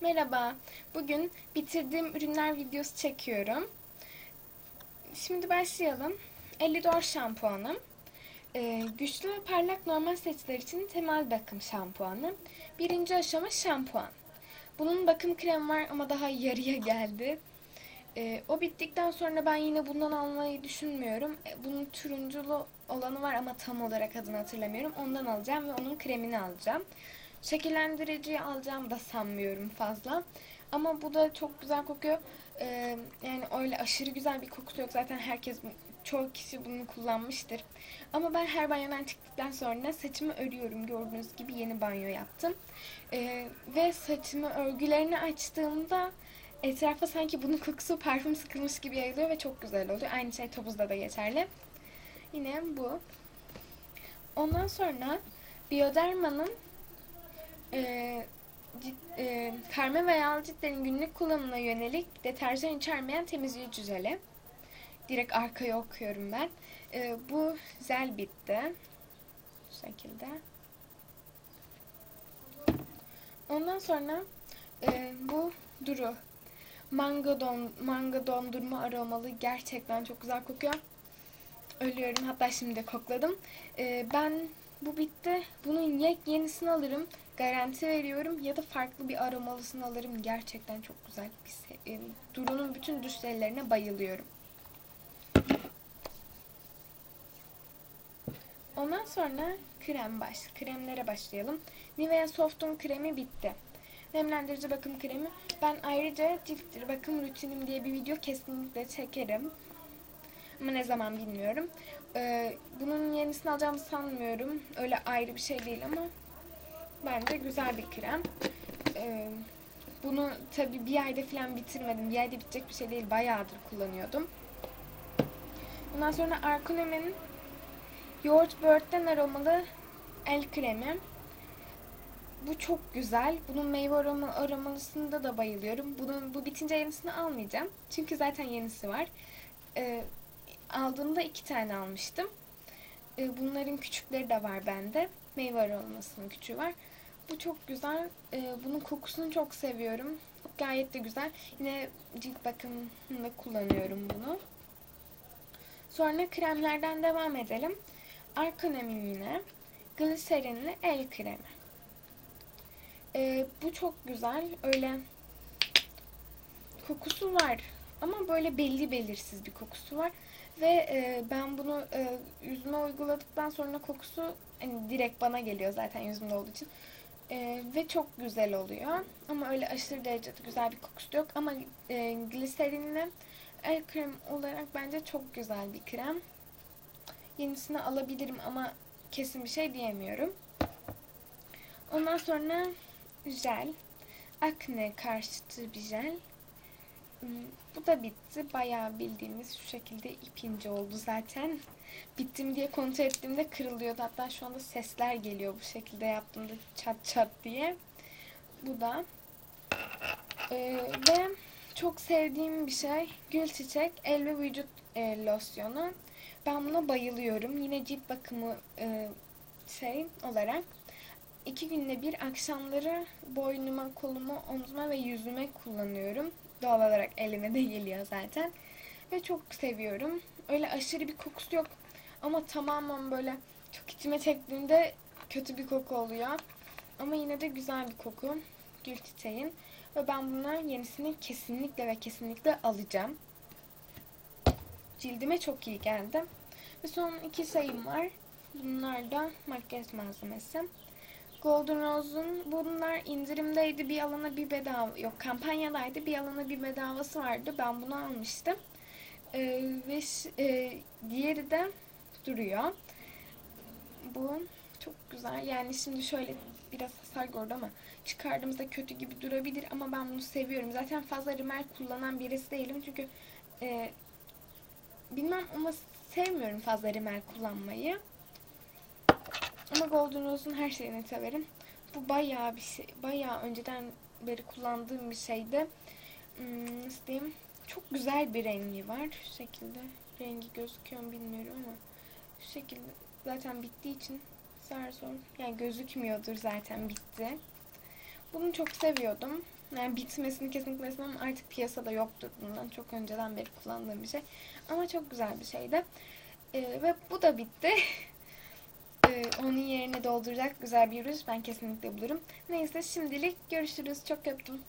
Merhaba. Bugün bitirdiğim ürünler videosu çekiyorum. Şimdi başlayalım. Elidor şampuanım. Ee, güçlü ve parlak normal saçlar için temel bakım şampuanı. Birinci aşama şampuan. Bunun bakım kremi var ama daha yarıya geldi. Ee, o bittikten sonra ben yine bundan almayı düşünmüyorum. Ee, Bunun turunculu olanı var ama tam olarak adını hatırlamıyorum. Ondan alacağım ve onun kremini alacağım. Şekillendiriciyi alacağım da sanmıyorum fazla. Ama bu da çok güzel kokuyor. Ee, yani öyle aşırı güzel bir kokusu yok. Zaten herkes, çoğu kişi bunu kullanmıştır. Ama ben her banyodan çıktıktan sonra saçımı örüyorum. Gördüğünüz gibi yeni banyo yaptım. Ee, ve saçımı örgülerini açtığımda etrafa sanki bunun kokusu parfüm sıkılmış gibi yayılıyor ve çok güzel oluyor. Aynı şey topuzda da geçerli. Yine bu. Ondan sonra Bioderma'nın e, cid- e, karma ve yağlı günlük kullanımına yönelik deterjan içermeyen temizleyici jeli. Direkt arkaya okuyorum ben. E, bu zel bitti. Bu şekilde. Ondan sonra e, bu duru. Mango, don, mango dondurma aromalı gerçekten çok güzel kokuyor. Ölüyorum. Hatta şimdi de kokladım. E, ben bu bitti. Bunun yek yenisini alırım. Garanti veriyorum. Ya da farklı bir aromalısını alırım. Gerçekten çok güzel. E, Duru'nun bütün düşlerine bayılıyorum. Ondan sonra krem baş. Kremlere başlayalım. Nivea Soft'un kremi bitti. Nemlendirici bakım kremi. Ben ayrıca cilt bakım rutinim diye bir video kesinlikle çekerim. Ama ne zaman bilmiyorum. Ee, bunun yenisini alacağımı sanmıyorum. Öyle ayrı bir şey değil ama bence güzel bir krem. Ee, bunu tabii bir ayda falan bitirmedim. Bir ayda bitecek bir şey değil. Bayağıdır kullanıyordum. Ondan sonra Arkonem'in Yoğurt Böğürtlen aromalı el kremi. Bu çok güzel. Bunun meyve aroma, aromalısında da bayılıyorum. Bunun bu bitince yenisini almayacağım. Çünkü zaten yenisi var. Ee, aldığımda iki tane almıştım. Ee, bunların küçükleri de var bende. Meyve aromasının küçüğü var. Bu çok güzel. Ee, bunun kokusunu çok seviyorum. Gayet de güzel. Yine cilt bakımında kullanıyorum bunu. Sonra kremlerden devam edelim. Arkonem'in yine gliserinli el kremi. Ee, bu çok güzel. Öyle kokusu var. Ama böyle belli belirsiz bir kokusu var. Ve e, ben bunu e, yüzüme uyguladıktan sonra kokusu hani direkt bana geliyor zaten yüzümde olduğu için. E, ve çok güzel oluyor. Ama öyle aşırı derecede güzel bir kokusu yok. Ama e, gliserinli el krem olarak bence çok güzel bir krem. Yenisini alabilirim ama kesin bir şey diyemiyorum. Ondan sonra jel. Akne karşıtı bir jel. Hmm, Bu da bitti. Bayağı bildiğimiz şu şekilde ipince oldu zaten. Bittim diye kontrol ettiğimde kırılıyordu. Hatta şu anda sesler geliyor bu şekilde yaptığımda çat çat diye. Bu da. Ee, ve çok sevdiğim bir şey gül çiçek el ve vücut e, losyonu. Ben buna bayılıyorum. Yine cilt bakımı e, şey olarak iki günde bir akşamları boynuma, koluma, omzuma ve yüzüme kullanıyorum. Doğal olarak elime de geliyor zaten. Ve çok seviyorum. Öyle aşırı bir kokusu yok. Ama tamamen böyle çok içime çektiğinde kötü bir koku oluyor. Ama yine de güzel bir koku. Gül çiçeğin. Ve ben buna yenisini kesinlikle ve kesinlikle alacağım. Cildime çok iyi geldi. Ve son iki sayım var. Bunlar da makyaj malzemesi. Golden Rose'un bunlar indirimdeydi. Bir alana bir bedava yok kampanyadaydı. Bir alana bir bedavası vardı. Ben bunu almıştım. Ee, ve e, diğeri de duruyor. Bu çok güzel. Yani şimdi şöyle biraz hasar gördü ama çıkardığımızda kötü gibi durabilir ama ben bunu seviyorum. Zaten fazla rimel kullanan birisi değilim çünkü e, bilmem ama sevmiyorum fazla rimel kullanmayı. Ama Golden Rose'un her şeyini severim. Bu bayağı bir şey, bayağı önceden beri kullandığım bir şeydi. Hmm, nasıl diyeyim? Çok güzel bir rengi var. Şu şekilde rengi gözüküyor mu bilmiyorum ama şu şekilde zaten bittiği için zar zor. Yani gözükmüyordur zaten bitti. Bunu çok seviyordum. Yani bitmesini kesinlikle istemem artık piyasada yoktur bundan. Çok önceden beri kullandığım bir şey. Ama çok güzel bir şeydi. Ee, ve bu da bitti. Ee, onun yerine dolduracak güzel bir ruj ben kesinlikle bulurum. Neyse şimdilik görüşürüz. Çok öptüm.